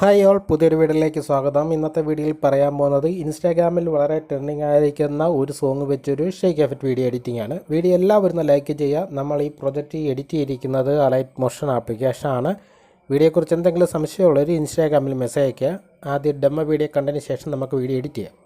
Hi all പുതിയൊരു വീഡിയോയിലേക്ക് സ്വാഗതം. ഇന്നത്തെ വീഡിയോയിൽ പറയാൻ പോകുന്നത് ഇൻസ്റ്റാഗ്രാമിൽ വളരെ ട്രെൻഡിങ് ആയിരിക്കുന്ന ഒരു സോങ് വെച്ചൊരു ഷേക്ക് എഫക്റ്റ് വീഡിയോ എഡിറ്റിംഗ് ആണ്. വീഡിയോ എല്ലാവരും ലൈക്ക് ചെയ്യുക. നമ്മൾ ഈ പ്രൊജക്റ്റ് എഡിറ്റ് ചെയ്തിരിക്കുന്നത് അലൈറ്റ് മോഷൻ ആപ്ലിക്കേഷൻ ആണ്. വീഡിയോയെക്കുറിച്ച് എന്തെങ്കിലും സംശയമുള്ളവർ ഇൻസ്റ്റാഗ്രാമിൽ മെസ്സേജ് അയയ്ക്കുക. ആദ്യം ഡെമ്മ വീഡിയോ കണ്ടതിന് ശേഷം നമുക്ക് വീഡിയോ എഡിറ്റ് ചെയ്യാം.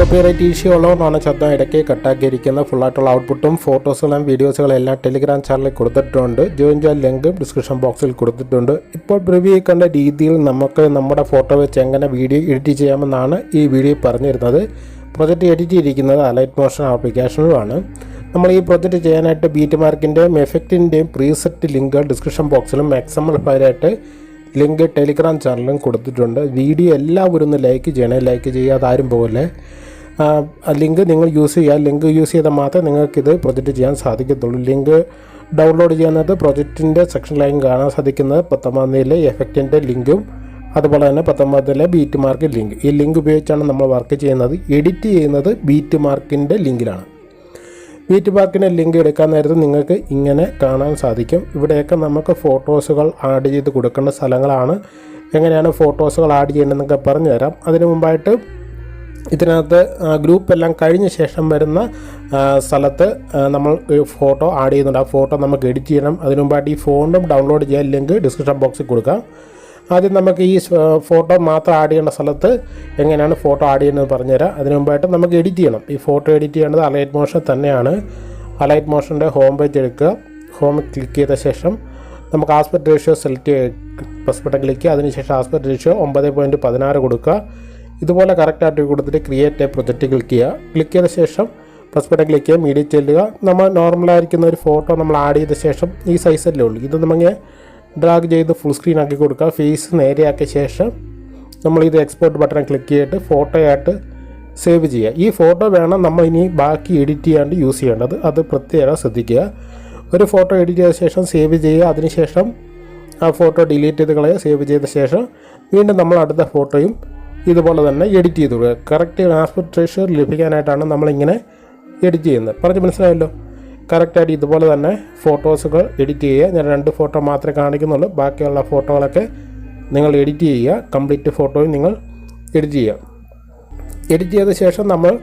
കോപ്പിറൈറ്റ് ഇഷ്യൂ ഉള്ളതുകൊണ്ടാണ് ശബ്ദം ഇടയ്ക്ക് ഫുൾ ഫുള്ളായിട്ടുള്ള ഔട്ട്പുട്ടും ഫോട്ടോസുകളും വീഡിയോസുകളും എല്ലാം ടെലിഗ്രാം ചാനലിൽ കൊടുത്തിട്ടുണ്ട്. ജോയിൻ ചെയ്യാൻ ലിങ്ക് ഡിസ്ക്രിപ്ഷൻ ബോക്സിൽ കൊടുത്തിട്ടുണ്ട്. ഇപ്പോൾ പ്രിവ്യൂ കണ്ട രീതിയിൽ നമുക്ക് നമ്മുടെ ഫോട്ടോ വെച്ച് എങ്ങനെ വീഡിയോ എഡിറ്റ് ചെയ്യാമെന്നാണ് ഈ വീഡിയോ പറഞ്ഞിരുന്നത്. പ്രൊജക്റ്റ് എഡിറ്റ് ചെയ്തിരിക്കുന്നത് അലൈറ്റ് മോഷൻ ആപ്ലിക്കേഷനിലുമാണ് നമ്മൾ ഈ പ്രൊജക്റ്റ് ചെയ്യാനായിട്ട് ബീറ്റ് മാർക്കിന്റെയും എഫക്റ്റിന്റെയും പ്രീസെറ്റ് ലിങ്ക് ഡിസ്ക്രിപ്ഷൻ ബോക്സിലും മാക്സിമം ഫയലായിട്ട് ലിങ്ക് ടെലിഗ്രാം ചാനലും കൊടുത്തിട്ടുണ്ട്. വീഡിയോ എല്ലാവരും ഒന്ന് ലൈക്ക് ചെയ്യണേ. ലൈക്ക് ചെയ്യാതെ ആരും പോലെ ലിങ്ക് നിങ്ങൾ യൂസ് ചെയ്യുക ലിങ്ക് യൂസ് ചെയ്താൽ മാത്രമേ നിങ്ങൾക്കിത് പ്രൊജക്റ്റ് ചെയ്യാൻ സാധിക്കത്തുള്ളൂ. ലിങ്ക് ഡൗൺലോഡ് ചെയ്യുന്നത് പ്രൊജക്റ്റിന്റെ സെക്ഷനിലായും കാണാൻ സാധിക്കുന്നത് പത്തൊമ്പതാം തീയതിയിലെ എഫക്റ്റിന്റെ ലിങ്കും അതുപോലെ തന്നെ പത്തൊമ്പതിലെ ബീറ്റ് മാർക്ക് ലിങ്ക്. ഈ ലിങ്ക് ഉപയോഗിച്ചാണ് നമ്മൾ വർക്ക് ചെയ്യുന്നത്. എഡിറ്റ് ചെയ്യുന്നത് ബീറ്റ് മാർക്കിന്റെ ലിങ്കിലാണ്. ബീറ്റ് മാർക്കിന്റെ ലിങ്ക് എടുക്കാൻ നേരത്ത് നിങ്ങൾക്ക് ഇങ്ങനെ കാണാൻ സാധിക്കും. ഇവിടെയൊക്കെ നമുക്ക് ഫോട്ടോസുകൾ ആഡ് ചെയ്ത് കൊടുക്കേണ്ട സ്ഥലങ്ങളാണ്. എങ്ങനെയാണ് ഫോട്ടോസുകൾ ആഡ് ചെയ്യേണ്ടതെന്നൊക്കെ പറഞ്ഞു തരാം. അതിനു മുമ്പായിട്ട് ഇതിനകത്ത് ഗ്രൂപ്പ് എല്ലാം കഴിഞ്ഞ ശേഷം വരുന്ന സ്ഥലത്ത് നമ്മൾ ഫോട്ടോ ആഡ് ചെയ്യുന്നുണ്ട്. ആ ഫോട്ടോ നമുക്ക് എഡിറ്റ് ചെയ്യണം. അതിനു മുമ്പായിട്ട് ഈ ഫോണും ഡൗൺലോഡ് ചെയ്യാൻ ലിങ്ക് ഡിസ്ക്രിപ്ഷൻ ബോക്സിൽ കൊടുക്കാം. ആദ്യം നമുക്ക് ഈ ഫോട്ടോ മാത്രം ആഡ് ചെയ്യേണ്ട സ്ഥലത്ത് എങ്ങനെയാണ് ഫോട്ടോ ആഡ് ചെയ്യുന്നത് പറഞ്ഞുതരാം. അതിനു മുമ്പായിട്ട് നമുക്ക് എഡിറ്റ് ചെയ്യണം. ഈ ഫോട്ടോ എഡിറ്റ് ചെയ്യേണ്ടത് അലൈറ്റ് മോഷൻ തന്നെയാണ്. അലൈറ്റ് മോഷന്റെ ഹോം പേജ് എടുക്കുക. ഹോം ക്ലിക്ക് ചെയ്ത ശേഷം നമുക്ക് aspect ratio select plus button click ചെയ്യുക. അതിനുശേഷം ആസ്പെക്ട് റേഷ്യോ ഒമ്പത് പോയിന്റ് പതിനാറ് കൊടുക്കുക. ഇതുപോലെ കറക്റ്റായിട്ട് കൊടുത്തിട്ട് ക്രിയേറ്റ് എ പ്രൊജക്റ്റ് ക്ലിക്ക് ചെയ്യുക. ക്ലിക്ക് ചെയ്ത ശേഷം പ്ലസ് ബട്ടൺ ക്ലിക്ക് ചെയ്യുക. മീഡിയ ചെല്ലുക. നമ്മൾ നോർമലായിരിക്കുന്ന ഒരു ഫോട്ടോ നമ്മൾ ആഡ് ചെയ്ത ശേഷം ഈ സൈസല്ലേ ഉള്ളൂ. ഇത് നമുക്ക് ഡ്രാഗ് ചെയ്ത് ഫുൾ സ്ക്രീൻ ആക്കി കൊടുക്കുക. ഫേസ് നേരെയാക്കിയ ശേഷം നമ്മൾ ഇത് എക്സ്പോർട്ട് ബട്ടൺ ക്ലിക്ക് ചെയ്തിട്ട് ഫോട്ടോയായിട്ട് സേവ് ചെയ്യുക. ഈ ഫോട്ടോ വേണം നമ്മൾ ഇനി ബാക്കി എഡിറ്റ് ചെയ്യാണ്ട് യൂസ് ചെയ്യേണ്ടത്. അത് പ്രത്യേകം ശ്രദ്ധിക്കുക. ഒരു ഫോട്ടോ എഡിറ്റ് ചെയ്ത ശേഷം സേവ് ചെയ്യുക. അതിനുശേഷം ആ ഫോട്ടോ ഡിലീറ്റ് ചെയ്ത് കളയുക. സേവ് ചെയ്ത ശേഷം വീണ്ടും നമ്മൾ അടുത്ത ഫോട്ടോയും ഇതുപോലെ തന്നെ എഡിറ്റ് ചെയ്ത് കൊടുക്കുക. കറക്റ്റ് ആസ്പെക്ട് റേഷ്യോ ലഭിക്കാനായിട്ടാണ് നമ്മളിങ്ങനെ എഡിറ്റ് ചെയ്യുന്നത്. പറഞ്ഞ് മനസ്സിലായല്ലോ? കറക്റ്റായിട്ട് ഇതുപോലെ തന്നെ ഫോട്ടോസുകൾ എഡിറ്റ് ചെയ്യുക. ഞാൻ രണ്ട് ഫോട്ടോ മാത്രമേ കാണിക്കുന്നുള്ളൂ. ബാക്കിയുള്ള ഫോട്ടോകളൊക്കെ നിങ്ങൾ എഡിറ്റ് ചെയ്യുക. കംപ്ലീറ്റ് ഫോട്ടോയും നിങ്ങൾ എഡിറ്റ് ചെയ്യുക. എഡിറ്റ് ചെയ്ത ശേഷം നമ്മൾ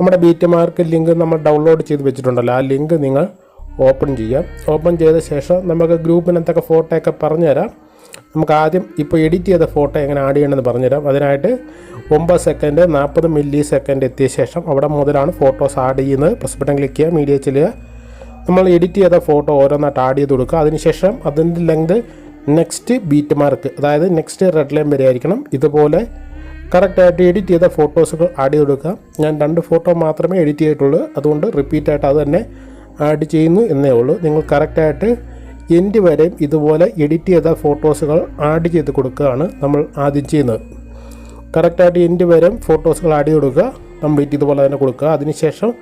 നമ്മുടെ ബീറ്റ് മാർക്ക് ലിങ്ക് നമ്മൾ ഡൗൺലോഡ് ചെയ്ത് വെച്ചിട്ടുണ്ടല്ലോ. ആ ലിങ്ക് നിങ്ങൾ ഓപ്പൺ ചെയ്യുക. ഓപ്പൺ ചെയ്ത ശേഷം നമുക്ക് ഗ്രൂപ്പിനകത്തൊക്കെ ഫോട്ടോയൊക്കെ പറഞ്ഞുതരാം. നമുക്ക് ആദ്യം ഇപ്പോൾ എഡിറ്റ് ചെയ്ത ഫോട്ടോ എങ്ങനെ ആഡ് ചെയ്യണമെന്ന് പറഞ്ഞുതരാം. അതിനായിട്ട് ഒമ്പത് സെക്കൻഡ് നാൽപ്പത് മില്ലി സെക്കൻഡ് എത്തിയ ശേഷം അവിടെ മുതലാണ് ഫോട്ടോസ് ആഡ് ചെയ്യുന്നത്. പ്രസ് ബട്ടൺ ക്ലിക്ക് ചെയ്യുക മീഡിയ ചെല്ലുക. നമ്മൾ എഡിറ്റ് ചെയ്ത ഫോട്ടോ ഓരോന്നായിട്ട് ആഡ് ചെയ്ത് കൊടുക്കുക. അതിനുശേഷം അതിന്റെ ലെങ്ത് നെക്സ്റ്റ് ബീറ്റ് മാർക്ക് അതായത് നെക്സ്റ്റ് റെഡ് ലൈൻ വരെ ആയിരിക്കണം ഇതുപോലെ കറക്റ്റായിട്ട് എഡിറ്റ് ചെയ്ത ഫോട്ടോസുകൾ ആഡ് ചെയ്ത് കൊടുക്കുക. ഞാൻ രണ്ട് ഫോട്ടോ മാത്രമേ എഡിറ്റ് ചെയ്തിട്ടുള്ളൂ. അതുകൊണ്ട് റിപ്പീറ്റായിട്ട് അത് തന്നെ ആഡ് ചെയ്യുന്നു എന്നേ ഉള്ളൂ. നിങ്ങൾ കറക്റ്റായിട്ട് എൻഡ് വരെയും ഇതുപോലെ എഡിറ്റ് ചെയ്ത ഫോട്ടോസുകൾ ആഡ് ചെയ്ത് കൊടുക്കുകയാണ് നമ്മൾ ആദ്യം ചെയ്യുന്നത്. കറക്റ്റായിട്ട് എൻഡ് വരെയും ഫോട്ടോസുകൾ ആഡ് ചെയ്ത് കൊടുക്കുക. കംപ്ലീറ്റ് ഇതുപോലെ തന്നെ കൊടുക്കുക. അതിനുശേഷം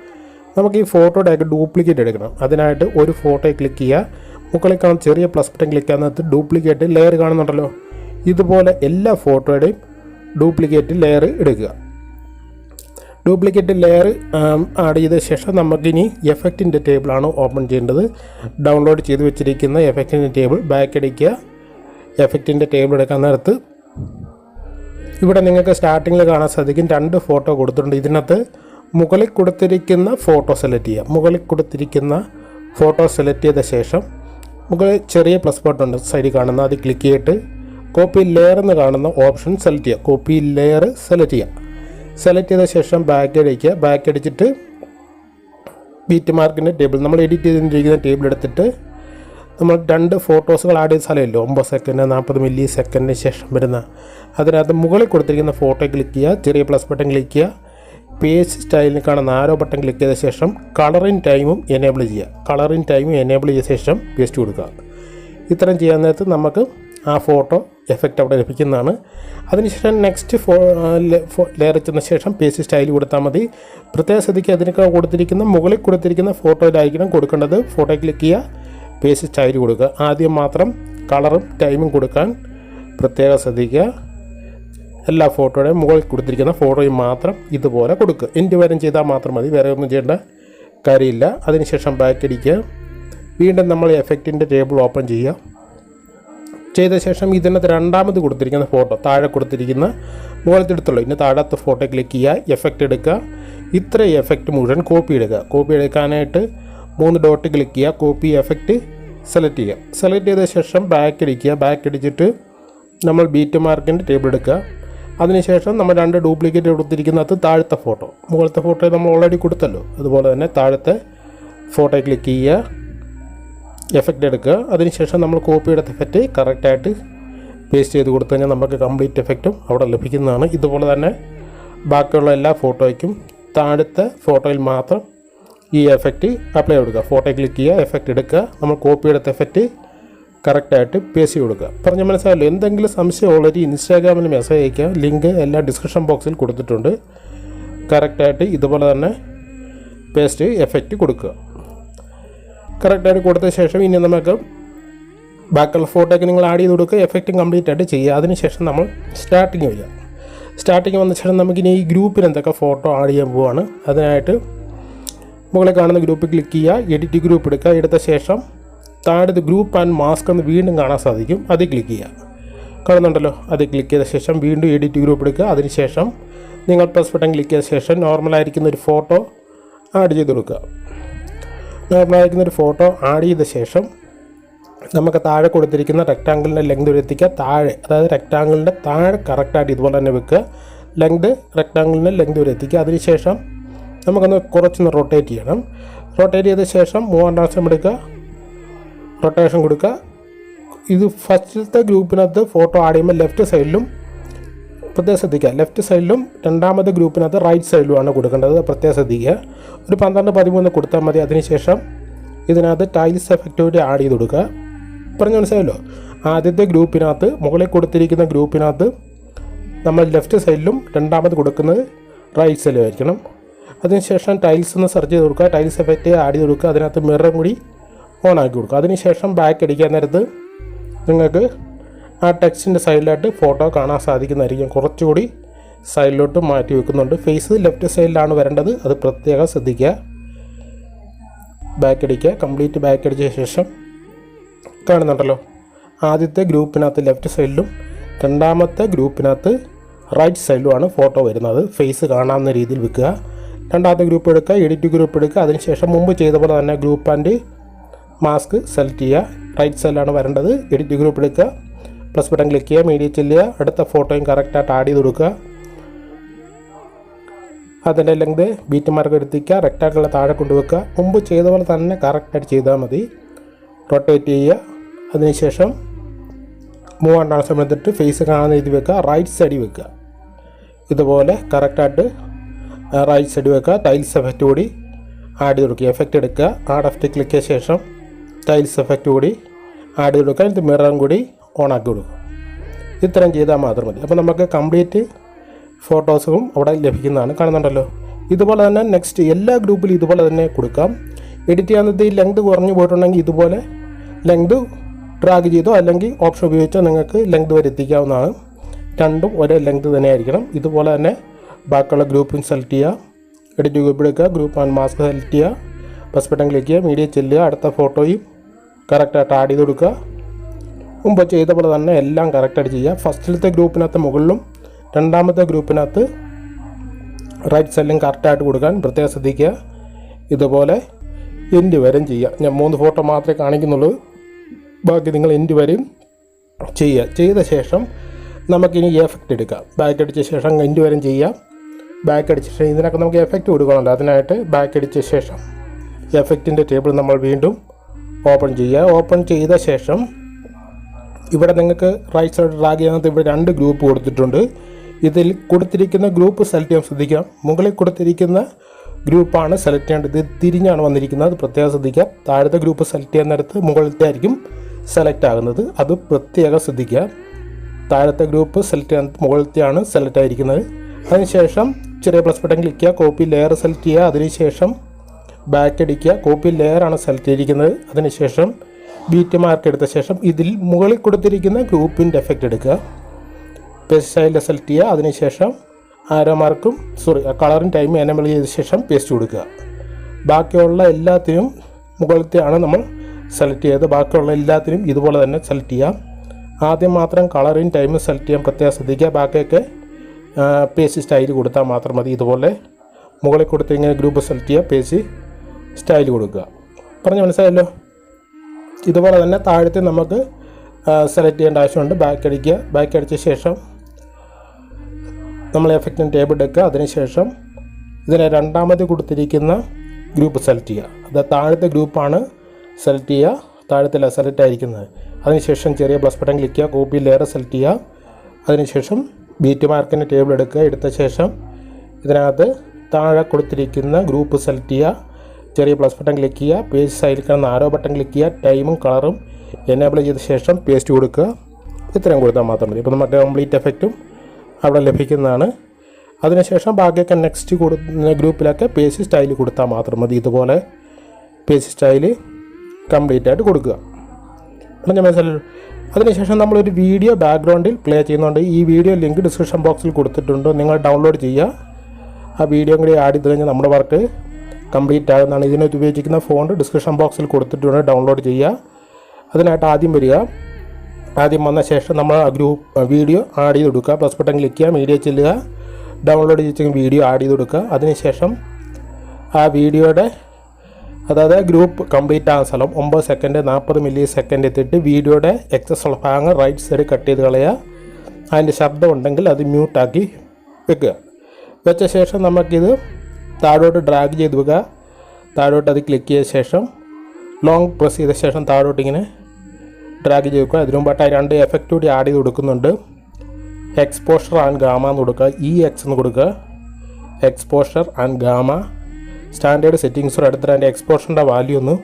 നമുക്ക് ഈ ഫോട്ടോയുടെ ഒക്കെ ഡ്യൂപ്ലിക്കേറ്റ് എടുക്കണം. അതിനായിട്ട് ഒരു ഫോട്ടോ ക്ലിക്ക് ചെയ്യുക. മുകളിൽ കാണുന്ന ചെറിയ പ്ലസ് ബട്ടൺ ക്ലിക്ക് ചെയ്യുന്നത് ഡ്യൂപ്ലിക്കേറ്റ് ലെയർ കാണുന്നുണ്ടല്ലോ. ഇതുപോലെ എല്ലാ ഫോട്ടോയുടെയും ഡ്യൂപ്ലിക്കേറ്റ് ലെയർ എടുക്കുക. ഡ്യൂപ്ലിക്കേറ്റ് ലെയർ ആഡ് ചെയ്ത ശേഷം നമുക്കിനി എഫക്റ്റിന്റെ ടേബിളാണ് ഓപ്പൺ ചെയ്യേണ്ടത്. ഡൗൺലോഡ് ചെയ്ത് വെച്ചിരിക്കുന്ന എഫക്റ്റിന്റെ ടേബിൾ ബാക്ക് അടിക്കുക. എഫക്റ്റിന്റെ ടേബിൾ എടുക്കാൻ നേരത്ത് ഇവിടെ നിങ്ങൾക്ക് സ്റ്റാർട്ടിങ്ങിൽ കാണാൻ സാധിക്കും. രണ്ട് ഫോട്ടോ കൊടുത്തിട്ടുണ്ട്. ഇതിനകത്ത് മുകളിൽ കൊടുത്തിരിക്കുന്ന ഫോട്ടോ സെലക്ട് ചെയ്യുക. മുകളിൽ കൊടുത്തിരിക്കുന്ന ഫോട്ടോ സെലക്ട് ചെയ്ത ശേഷം മുകളിൽ ചെറിയ പ്ലസ് ബട്ടൺ ഉണ്ട്. സൈഡിൽ കാണുന്ന അത് ക്ലിക്ക് ചെയ്തിട്ട് കോപ്പി ലെയർ എന്ന് കാണുന്ന ഓപ്ഷൻ സെലക്ട് ചെയ്യുക. കോപ്പി ലെയർ സെലക്ട് ചെയ്യുക. സെലക്ട് ചെയ്ത ശേഷം ബാക്ക് അടിക്കുക. ബാക്ക് അടിച്ചിട്ട് ബീറ്റ് മാർക്കിന്റെ ടേബിൾ നമ്മൾ എഡിറ്റ് ചെയ്തിരിക്കുന്ന ടേബിൾ എടുത്തിട്ട് നമ്മൾ രണ്ട് ഫോട്ടോസുകൾ ആഡ് ചെയ്ത സ്ഥലമല്ലോ? ഒമ്പത് സെക്കൻഡ് നാൽപ്പത് മില്ലി സെക്കൻഡിന് ശേഷം വരുന്ന അതിനകത്ത് മുകളിൽ കൊടുത്തിരിക്കുന്ന ഫോട്ടോ ക്ലിക്ക് ചെയ്യുക. ചെറിയ പ്ലസ് ബട്ടൺ ക്ലിക്ക് ചെയ്യുക. പേജ് സ്റ്റൈലിൽ കാണുന്ന ആരോ ബട്ടൺ ക്ലിക്ക് ചെയ്ത ശേഷം കളറിൻ ടൈമും എനേബിൾ ചെയ്യുക. കളറിൻ ടൈമും എനേബിൾ ചെയ്ത ശേഷം പേസ്റ്റ് കൊടുക്കുക. ഇത്രയും ചെയ്യാൻ നേരത്ത് നമുക്ക് ആ ഫോട്ടോ എഫക്റ്റ് അവിടെ ലഭിക്കുന്നതാണ്. അതിനുശേഷം നെക്സ്റ്റ് ഫോ ലെയർ ചെന്ന ശേഷം പേസ്റ്റ് സ്റ്റൈൽ കൊടുത്താൽ മതി. പ്രത്യേക ശ്രദ്ധിക്കുക അതിനൊക്കെ കൊടുത്തിരിക്കുന്ന മുകളിൽ കൊടുത്തിരിക്കുന്ന ഫോട്ടോയിലായിരിക്കണം കൊടുക്കേണ്ടത്. ഫോട്ടോ ക്ലിക്ക് ചെയ്യുക പേസ്റ്റ് സ്റ്റൈൽ കൊടുക്കുക. ആദ്യം മാത്രം കളറും ടൈമും കൊടുക്കാൻ പ്രത്യേകം ശ്രദ്ധിക്കുക. എല്ലാ ഫോട്ടോയുടെയും മുകളിൽ കൊടുത്തിരിക്കുന്ന ഫോട്ടോയും മാത്രം ഇതുപോലെ കൊടുക്കുക വരം ചെയ്താൽ മാത്രം മതി വേറെ ഒന്നും ചെയ്യേണ്ട കാര്യമില്ല. അതിനുശേഷം ബാക്ക് അടിക്കുക. വീണ്ടും നമ്മൾ എഫക്റ്റിന്റെ ടേബിൾ ഓപ്പൺ ചെയ്യുക. ചെയ്ത ശേഷം ഇതിനകത്ത് രണ്ടാമത് കൊടുത്തിരിക്കുന്ന ഫോട്ടോ താഴെ കൊടുത്തിരിക്കുന്ന മുകളിലത്തെ എടുത്തുള്ളൂ ഇനി താഴത്തെ ഫോട്ടോ ക്ലിക്ക് ചെയ്യുക എഫക്റ്റ് എടുക്കുക. ഇത്ര എഫക്റ്റ് മുഴുവൻ കോപ്പി എടുക്കുക. കോപ്പി എടുക്കാനായിട്ട് മൂന്ന് ഡോട്ട് ക്ലിക്ക് ചെയ്യുക കോപ്പി എഫക്റ്റ് സെലക്ട് ചെയ്യുക. സെലക്ട് ചെയ്ത ശേഷം ബാക്ക് അടിക്കുക. ബാക്ക് അടിച്ചിട്ട് നമ്മൾ ബീറ്റ് മാർക്കിന്റെ ടേബിൾ എടുക്കുക. അതിനുശേഷം നമ്മൾ രണ്ട് ഡ്യൂപ്ലിക്കേറ്റ് കൊടുത്തിരിക്കുന്നത് താഴത്തെ ഫോട്ടോ. മുകളിലത്തെ ഫോട്ടോ നമ്മൾ ഓൾറെഡി കൊടുത്തല്ലോ. അതുപോലെ തന്നെ താഴത്തെ ഫോട്ടോ ക്ലിക്ക് ചെയ്യുക എഫക്റ്റ് എടുക്കുക. അതിനുശേഷം നമ്മൾ കോപ്പി എടുത്ത എഫക്റ്റ് കറക്റ്റായിട്ട് പേസ്റ്റ് ചെയ്ത് കൊടുത്തു കഴിഞ്ഞാൽ നമുക്ക് കംപ്ലീറ്റ് എഫക്റ്റും അവിടെ ലഭിക്കുന്നതാണ്. ഇതുപോലെ തന്നെ ബാക്കിയുള്ള എല്ലാ ഫോട്ടോയ്ക്കും താഴത്തെ ഫോട്ടോയിൽ മാത്രം ഈ എഫക്റ്റ് അപ്ലൈ കൊടുക്കുക. ഫോട്ടോ ക്ലിക്ക് ചെയ്യുക എഫക്റ്റ് എടുക്കുക. നമ്മൾ കോപ്പി എടുത്ത എഫക്റ്റ് കറക്റ്റായിട്ട് പേശി കൊടുക്കുക. പറഞ്ഞ മനസ്സിലായല്ലോ? എന്തെങ്കിലും സംശയം ഓൾറെഡി ഇൻസ്റ്റാഗ്രാമിൽ മെസ്സേജ് അയക്കാം. ലിങ്ക് എല്ലാ ഡിസ്ക്രിപ്ഷൻ ബോക്സിൽ കൊടുത്തിട്ടുണ്ട്. കറക്റ്റായിട്ട് ഇതുപോലെ തന്നെ പേസ്റ്റ് എഫക്റ്റ് കൊടുക്കുക. കറക്റ്റായിട്ട് കൊടുത്ത ശേഷം ഇനി നമുക്ക് ബാക്കിയുള്ള ഫോട്ടോയ്ക്ക് നിങ്ങൾ ആഡ് ചെയ്ത് കൊടുക്കുക. എഫക്റ്റും കംപ്ലീറ്റ് ആയിട്ട് ചെയ്യുക. അതിനുശേഷം നമ്മൾ സ്റ്റാർട്ടിങ് വരിക. സ്റ്റാർട്ടിങ് വന്ന ശേഷം നമുക്കിനി ഈ ഗ്രൂപ്പിന് എന്തൊക്കെ ഫോട്ടോ ആഡ് ചെയ്യാൻ പോവാണ്. അതിനായിട്ട് മുകളിൽ കാണുന്ന ഗ്രൂപ്പ് ക്ലിക്ക് ചെയ്യുക. എഡിറ്റ് ഗ്രൂപ്പ് എടുക്കുക. എടുത്ത ശേഷം താഴത്ത് ഗ്രൂപ്പ് ആൻഡ് മാസ്ക് എന്ന് വീണ്ടും കാണാൻ സാധിക്കും. അത് ക്ലിക്ക് ചെയ്യുക. കാണുന്നുണ്ടല്ലോ? അത് ക്ലിക്ക് ചെയ്ത ശേഷം വീണ്ടും എഡിറ്റ് ഗ്രൂപ്പ് എടുക്കുക. അതിനുശേഷം നിങ്ങൾ പ്ലസ് ബട്ടൺ ക്ലിക്ക് ചെയ്ത ശേഷം നോർമലായിരിക്കുന്ന ഒരു ഫോട്ടോ ആഡ് ചെയ്ത് കൊടുക്കുക. നോർമലായിരിക്കുന്ന ഒരു ഫോട്ടോ ആഡ് ചെയ്ത ശേഷം നമുക്ക് താഴെ കൊടുത്തിരിക്കുന്ന റെക്റ്റാങ്കിളിന്റെ ലെങ്ത് എത്തിക്കുക. താഴെ അതായത് റെക്റ്റാങ്കിളിന്റെ താഴെ കറക്റ്റായിട്ട് ഇതുപോലെ തന്നെ വെക്കുക. ലെങ്ത് റെക്റ്റാങ്കിളിന്റെ ലെങ്ത് വരെ അതിനുശേഷം നമുക്കൊന്ന് കുറച്ചൊന്ന് റൊട്ടേറ്റ് ചെയ്യണം. റൊട്ടേറ്റ് ചെയ്ത ശേഷം മൂവാം എടുക്കുക. റൊട്ടേഷൻ കൊടുക്കുക. ഇത് ഫസ്റ്റിലത്തെ ഗ്രൂപ്പിനകത്ത് ഫോട്ടോ ആഡ് ചെയ്യുമ്പോൾ ലെഫ്റ്റ് സൈഡിലും പ്രത്യേകം ശ്രദ്ധിക്കുക. ലെഫ്റ്റ് സൈഡിലും രണ്ടാമത്തെ ഗ്രൂപ്പിനകത്ത് റൈറ്റ് സൈഡിലുമാണ് കൊടുക്കേണ്ടത്. പ്രത്യേകം ശ്രദ്ധിക്കുക. ഒരു പന്ത്രണ്ട് പതിമൂന്ന് കൊടുത്താൽ മതി. അതിനുശേഷം ഇതിനകത്ത് ടൈൽസ് എഫക്റ്റ് കൂടി ആഡ് ചെയ്ത് കൊടുക്കുക. പറഞ്ഞ മനസ്സിലായല്ലോ? ആദ്യത്തെ ഗ്രൂപ്പിനകത്ത് മുകളിൽ കൊടുത്തിരിക്കുന്ന ഗ്രൂപ്പിനകത്ത് നമ്മൾ ലെഫ്റ്റ് സൈഡിലും രണ്ടാമത് കൊടുക്കുന്നത് റൈറ്റ് സൈഡിലായിരിക്കണം അതിനുശേഷം ടൈൽസ് ഒന്ന് സെർച്ച് ചെയ്ത് കൊടുക്കുക. ടൈൽസ് എഫക്റ്റ് ആഡ് ചെയ്ത് കൊടുക്കുക. അതിനകത്ത് മിററും കൂടി ഓൺ ആക്കി കൊടുക്കുക അതിനുശേഷം ബാക്ക് അടിക്കാൻ നേരത്ത് നിങ്ങൾക്ക് ആ ടെക്സ്റ്റിന്റെ സൈഡിലായിട്ട് ഫോട്ടോ കാണാൻ സാധിക്കുന്നതായിരിക്കും. കുറച്ചുകൂടി സൈഡിലോട്ട് മാറ്റി വെക്കുന്നുണ്ട്. ഫേസ് ലെഫ്റ്റ് സൈഡിലാണ് വരേണ്ടത്. അത് പ്രത്യേകം ശ്രദ്ധിക്കുക. ബാക്ക് അടിക്കുക. കംപ്ലീറ്റ് ബാക്ക് അടിച്ച ശേഷം കാണുന്നുണ്ടല്ലോ. ആദ്യത്തെ ഗ്രൂപ്പിനകത്ത് ലെഫ്റ്റ് സൈഡിലും രണ്ടാമത്തെ ഗ്രൂപ്പിനകത്ത് റൈറ്റ് സൈഡിലുമാണ് ഫോട്ടോ വരുന്നത്. ഫേസ് കാണാവുന്ന രീതിയിൽ വെക്കുക. രണ്ടാമത്തെ ഗ്രൂപ്പ് എടുക്കുക. എഡിറ്റ് ഗ്രൂപ്പ് എടുക്കുക. അതിനുശേഷം മുമ്പ് ചെയ്ത പോലെ തന്നെ ഗ്രൂപ്പ് ആൻഡ് മാസ്ക് സെലക്ട് ചെയ്യുക. റൈറ്റ് സെല്ലാണ് വരേണ്ടത്. എഡിറ്റ് ഗ്രൂപ്പ് എടുക്കുക. പ്ലസ് ബട്ടൺ ക്ലിക്ക് ചെയ്യുക. മീഡിയ ചെല്ലുക. അടുത്ത ഫോട്ടോയും കറക്റ്റായിട്ട് ആഡ് ചെയ്ത് കൊടുക്കുക. അതിന്റെ ലെങ്ത് ബീറ്റ് മാർക്ക് എടുത്തിക്കുക റെക്റ്റാക്കുള്ള താഴെ കൊണ്ടുവെക്കുക മുമ്പ് ചെയ്ത പോലെ തന്നെ കറക്റ്റായിട്ട് ചെയ്താൽ മതി. റൊട്ടേറ്റ് ചെയ്യുക. അതിനുശേഷം മൂവാം ട്രാൻസ്ഫോം എടുത്തിട്ട് ഫേസ് കാണുന്ന രീതി വെക്കുക. റൈറ്റ് സൈഡിൽ വെക്കുക. ഇതുപോലെ കറക്റ്റായിട്ട് റൈറ്റ് സൈഡിൽ വെക്കുക. ടൈൽസ് എഫക്റ്റ് കൂടി ആഡ് ചെയ്ത് കൊടുക്കുക. എഫക്റ്റ് എടുക്കുക. ആഡ് എഫക്റ്റ് ക്ലിക്ക് ചെയ്ത ശേഷം ടൈൽസ് എഫക്റ്റ് കൂടി ആഡ് ചെയ്ത് കൊടുക്കുക ഇത് മിററും കൂടി ഓൺ ആക്കി കൊടുക്കുക ഇത്രയും ചെയ്താൽ മാത്രം മതി. അപ്പോൾ നമുക്ക് കംപ്ലീറ്റ് ഫോട്ടോസും അവിടെ ലഭിക്കുന്നതാണ് കാണുന്നുണ്ടല്ലോ. ഇതുപോലെ തന്നെ നെക്സ്റ്റ് എല്ലാ ഗ്രൂപ്പിലും ഇതുപോലെ തന്നെ കൊടുക്കാം. എഡിറ്റ് ചെയ്യാവുന്നത് ഈ ലെങ്ത് കുറഞ്ഞു പോയിട്ടുണ്ടെങ്കിൽ ഇതുപോലെ ലെങ്ത് ഡ്രാഗ് ചെയ്തോ അല്ലെങ്കിൽ ഓപ്ഷൻ ഉപയോഗിച്ചോ നിങ്ങൾക്ക് ലെങ്ത് വരെ എത്തിക്കാവുന്നതാണ്. രണ്ടും ഒരേ ലെങ്ത് തന്നെ ആയിരിക്കണം. ഇതുപോലെ തന്നെ ബാക്കിയുള്ള ഗ്രൂപ്പും സെലക്ട് ചെയ്യുക എഡിറ്റ് ഗ്രൂപ്പ് എടുക്കുക. ഗ്രൂപ്പ് ആൻഡ് മാസ്ക് സെലക്ട് ചെയ്യുക. ബസ് ബട്ടൺ ക്ലിക്ക് ചെയ്യുക. മീഡിയ ചെല്ലുക. അടുത്ത ഫോട്ടോയും കറക്റ്റായിട്ട് ആഡ് ചെയ്ത് കൊടുക്കുക. മുമ്പ് ചെയ്ത പോലെ തന്നെ എല്ലാം കറക്റ്റായിട്ട് ചെയ്യുക. ഫസ്റ്റിലത്തെ ഗ്രൂപ്പിനകത്ത് മുകളിലും രണ്ടാമത്തെ ഗ്രൂപ്പിനകത്ത് റൈറ്റ് സൈഡിലും കറക്റ്റായിട്ട് കൊടുക്കാൻ പ്രത്യേകം ശ്രദ്ധിക്കുക. ഇതുപോലെ എൻഡ് വരെയും ചെയ്യുക. ഞാൻ മൂന്ന് ഫോട്ടോ മാത്രമേ കാണിക്കുന്നുള്ളൂ. ബാക്കി നിങ്ങൾ എൻഡ് വരെയും ചെയ്യുക. ചെയ്ത ശേഷം നമുക്കിനി എഫക്റ്റ് എടുക്കാം. ബാക്ക് അടിച്ച ശേഷം എൻഡ് വരെയും ചെയ്യാം ബാക്ക് അടിച്ച ശേഷം ഇതിനൊക്കെ നമുക്ക് എഫക്റ്റ് കൊടുക്കണമല്ലോ. അതിനായിട്ട് ബാക്ക് അടിച്ച ശേഷം എഫക്റ്റിന്റെ ടേബിൾ നമ്മൾ വീണ്ടും ഓപ്പൺ ചെയ്യുക. ഓപ്പൺ ചെയ്ത ശേഷം ഇവിടെ നിങ്ങൾക്ക് റൈറ്റ് സൈഡ് ഡ്രാഗ് ചെയ്യുന്നത് ഇവിടെ രണ്ട് ഗ്രൂപ്പ് കൊടുത്തിട്ടുണ്ട്. ഇതിൽ കൊടുത്തിരിക്കുന്ന ഗ്രൂപ്പ് സെലക്ട് ചെയ്യാൻ ശ്രദ്ധിക്കാം മുകളിൽ കൊടുത്തിരിക്കുന്ന ഗ്രൂപ്പാണ് സെലക്ട് ചെയ്യേണ്ടത്. ഇത് തിരിഞ്ഞാണ് വന്നിരിക്കുന്നത്. പ്രത്യേകം ശ്രദ്ധിക്കുക. താഴത്തെ ഗ്രൂപ്പ് സെലക്ട് ചെയ്യാൻ നേരത്ത് മുകളിലത്തെ ആയിരിക്കും സെലക്ട് ആകുന്നത്. അത് പ്രത്യേകം ശ്രദ്ധിക്കുക. താഴത്തെ ഗ്രൂപ്പ് സെലക്ട് ചെയ്യാൻ മുകളിലത്തെയാണ് സെലക്ട് ആയിരിക്കുന്നത്. അതിനുശേഷം ചെറിയ പ്ലസ് ബട്ടൺ ക്ലിക്ക് ചെയ്യുക. കോപ്പി ലെയർ സെലക്ട് ചെയ്യുക. അതിനുശേഷം ബാക്ക് അടിക്കുക കോപ്പി ലെയറാണ് സെലക്ട് ചെയ്തിരിക്കുന്നത് അതിനുശേഷം ബീറ്റ് മാർക്ക് എടുത്ത ശേഷം ഇതിൽ മുകളിൽ കൊടുത്തിരിക്കുന്ന ഗ്രൂപ്പിന്റെ എഫക്റ്റ് എടുക്കുക. പേസ്റ്റ് സ്റ്റൈലിൽ സെലക്ട് ചെയ്യുക. അതിനുശേഷം ആരോ മാർക്കും സോറി കളറും ടൈം എനബിൾ ചെയ്ത ശേഷം പേസ്റ്റ് കൊടുക്കുക. ബാക്കിയുള്ള എല്ലാത്തിനും മുകളിലത്തെയാണ് നമ്മൾ സെലക്ട് ചെയ്തത്. ബാക്കിയുള്ള എല്ലാത്തിനും ഇതുപോലെ തന്നെ സെലക്ട് ചെയ്യാം. ആദ്യം മാത്രം കളറും ടൈമും സെലക്ട് ചെയ്യാൻ പ്രത്യേകം ശ്രദ്ധിക്കുക. ബാക്കിയൊക്കെ പേസ്റ്റ് സ്റ്റൈൽ കൊടുത്താൽ മാത്രം മതി. ഇതുപോലെ മുകളിൽ കൊടുത്ത് ഇങ്ങനെ ഗ്രൂപ്പ് സെലക്ട് ചെയ്യുക. പേസ്റ്റ് സ്റ്റൈൽ കൊടുക്കുക. പറഞ്ഞ് മനസ്സിലായല്ലോ? ഇതുപോലെ തന്നെ താഴത്തെ നമുക്ക് സെലക്ട് ചെയ്യേണ്ട ആവശ്യമുണ്ട്. ബാക്ക് അടിക്കുക. ബാക്ക് അടിച്ച ശേഷം നമ്മൾ എഫക്റ്റിന് ടേബിൾ എടുക്കുക അതിനുശേഷം ഇതിനെ രണ്ടാമത് കൊടുത്തിരിക്കുന്ന ഗ്രൂപ്പ് സെലക്ട് ചെയ്യുക. അത് താഴത്തെ ഗ്രൂപ്പാണ് സെലക്ട് ചെയ്യുക. താഴത്തില്ല സെലക്ട് ആയിരിക്കുന്നത്. അതിനുശേഷം ചെറിയ പ്ലസ് ബട്ടൺ ക്ലിക്ക് ചെയ്യുക. കോപ്പി ലെയർ സെലക്ട് ചെയ്യുക. അതിനുശേഷം ബീറ്റ് മാർക്കിന്റെ ടേബിൾ എടുക്കുക. എടുത്ത ശേഷം ഇതിനകത്ത് താഴെ കൊടുത്തിരിക്കുന്ന ഗ്രൂപ്പ് സെലക്ട് ചെയ്യുക. ചെറിയ പ്ലസ് ബട്ടൺ ക്ലിക്ക് ചെയ്യുക. പേജ് സൈഡിൽ കാണുന്ന ആരോ ബട്ടൺ ക്ലിക്ക് ചെയ്യുക. ടൈമും കളറും എനേബിൾ ചെയ്ത ശേഷം പേസ്റ്റ് കൊടുക്കുക. ഇത്രയും കൊടുത്താൽ മാത്രം മതി. ഇപ്പോൾ നമുക്ക് കംപ്ലീറ്റ് എഫക്റ്റും അവിടെ ലഭിക്കുന്നതാണ്. അതിനുശേഷം ബാക്കിയൊക്കെ നെക്സ്റ്റ് കൊടുക്കുന്ന ഗ്രൂപ്പിലൊക്കെ പേജ് സ്റ്റൈൽ കൊടുത്താൽ മാത്രം മതി. ഇതുപോലെ പേജ് സ്റ്റൈൽ കംപ്ലീറ്റ് ആയിട്ട് കൊടുക്കുക. ഞാൻ മനസ്സിലായി അതിനുശേഷം നമ്മളൊരു വീഡിയോ ബാക്ക്ഗ്രൗണ്ടിൽ പ്ലേ ചെയ്യുന്നുണ്ട്. ഈ വീഡിയോ ലിങ്ക് ഡിസ്ക്രിപ്ഷൻ ബോക്സിൽ കൊടുത്തിട്ടുണ്ട്. നിങ്ങൾ ഡൗൺലോഡ് ചെയ്യുക. ആ വീഡിയോ കൂടി ആഡ് ചെയ്ത് കഴിഞ്ഞാൽ നമ്മുടെ വർക്ക് കംപ്ലീറ്റ് ആകുന്നതാണ് ഇതിനകത്ത് ഉപയോഗിക്കുന്ന ഫോണ്ട് ഡിസ്ക്രിപ്ഷൻ ബോക്സിൽ കൊടുത്തിട്ടുണ്ട്. ഡൗൺലോഡ് ചെയ്യുക. അതിനായിട്ട് ആദ്യം വരിക. ആദ്യം വന്ന ശേഷം നമ്മൾ ആ ഗ്രൂപ്പ് വീഡിയോ ആഡ് ചെയ്ത് കൊടുക്കുക പ്ലസ് ബട്ടൺ ക്ലിക്ക് ചെയ്യുക. മീഡിയ ചെല്ലുക. ഡൗൺലോഡ് ചെയ്ത് വീഡിയോ ആഡ് ചെയ്ത് കൊടുക്കുക അതിനുശേഷം ആ വീഡിയോയുടെ അതായത് ഗ്രൂപ്പ് കംപ്ലീറ്റ് ആകുന്ന സ്ഥലം ഒമ്പത് സെക്കൻഡ് നാൽപ്പത് മില്ലി സെക്കൻഡ് എത്തിയിട്ട് വീഡിയോയുടെ എക്സസ് ഉള്ള ഭാഗങ്ങൾ റൈറ്റ് സൈഡ് കട്ട് ചെയ്ത് കളയുക. അതിന്റെ ശബ്ദം ഉണ്ടെങ്കിൽ അത് മ്യൂട്ടാക്കി വെക്കുക. വെച്ച ശേഷം നമുക്കിത് താഴോട്ട് ഡ്രാഗ് ചെയ്ത് വെക്കുക. താഴോട്ട് അത് ക്ലിക്ക് ചെയ്ത ശേഷം ലോങ് പ്രസ് ചെയ്ത ശേഷം താഴോട്ട് ഇങ്ങനെ ഡ്രാഗ് ചെയ്ത് വെക്കുക. അതിനു മുമ്പായിട്ട് ആ രണ്ട് എഫക്റ്റ് കൂടി ആഡ് ചെയ്ത് കൊടുക്കുന്നുണ്ട്. എക്സ്പോഷർ ആൻഡ് ഗാമ എന്ന് കൊടുക്കുക. ഇ എക്സ് എന്ന് കൊടുക്കുക. എക്സ്പോഷർ ആൻഡ് ഗാമ സ്റ്റാൻഡേർഡ് സെറ്റിങ്സോട് എടുത്തിട്ട് അതിന്റെ എക്സ്പോഷറിന്റെ വാല്യൂ ഒന്ന്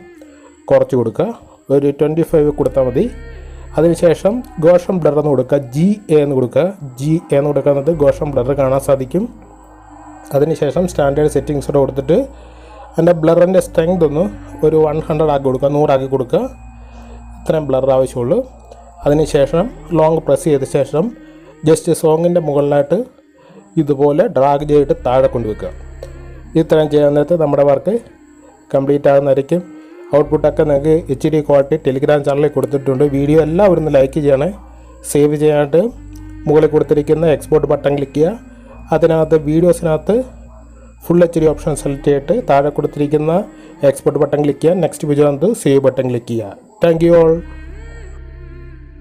കുറച്ച് കൊടുക്കുക. ഒരു ട്വന്റി ഫൈവ് കൊടുത്താൽ മതി. അതിനുശേഷം ഗോഷം ബ്ലർ എന്ന് കൊടുക്കുക. ജി എ എന്ന് കൊടുക്കുക. ജി എ എന്ന് കൊടുക്കുന്നത് ഗോഷം ബ്ലർ കാണാൻ സാധിക്കും. അതിനുശേഷം സ്റ്റാൻഡേർഡ് സെറ്റിങ്സോട് കൊടുത്തിട്ട് അതിന്റെ ബ്ലറിന്റെ സ്ട്രെങ്ത് ഒന്ന് ഒരു വൺ ഹൺഡ്രഡ് ആക്കി കൊടുക്കുക നൂറാക്കി കൊടുക്കുക. ഇത്രയും ബ്ലർ ആവശ്യമുള്ളൂ. അതിനുശേഷം ലോങ് പ്രസ് ചെയ്ത ശേഷം ജസ്റ്റ് സോങ്ങിന്റെ മുകളിലായിട്ട് ഇതുപോലെ ഡ്രാഗ് ചെയ്തിട്ട് താഴെ കൊണ്ടുവെക്കുക ഇത്രയും ചെയ്യാൻ നേരത്ത് നമ്മുടെ വർക്ക് കംപ്ലീറ്റ് ആകുന്നതായിരിക്കും. ഔട്ട്പുട്ടൊക്കെ നിങ്ങൾക്ക് എച്ച് ഡി ക്വാളിറ്റി ടെലിഗ്രാം ചാനലിൽ കൊടുത്തിട്ടുണ്ട്. വീഡിയോ എല്ലാവരും ഒന്ന് ലൈക്ക് ചെയ്യണേ. സേവ് ചെയ്യാനായിട്ട് മുകളിൽ കൊടുത്തിരിക്കുന്ന എക്സ്പോർട്ട് ബട്ടൺ ക്ലിക്ക് ചെയ്യുക. അതിനകത്ത് വീഡിയോസിനകത്ത് full H D option select ചെയ്തിട്ട് താഴെ കൊടുത്തിരിക്കുന്ന എക്സ്പോർട്ട് ബട്ടൺ ക്ലിക്ക് ചെയ്യുക. Next video save button click ചെയ്യുക. Thank you all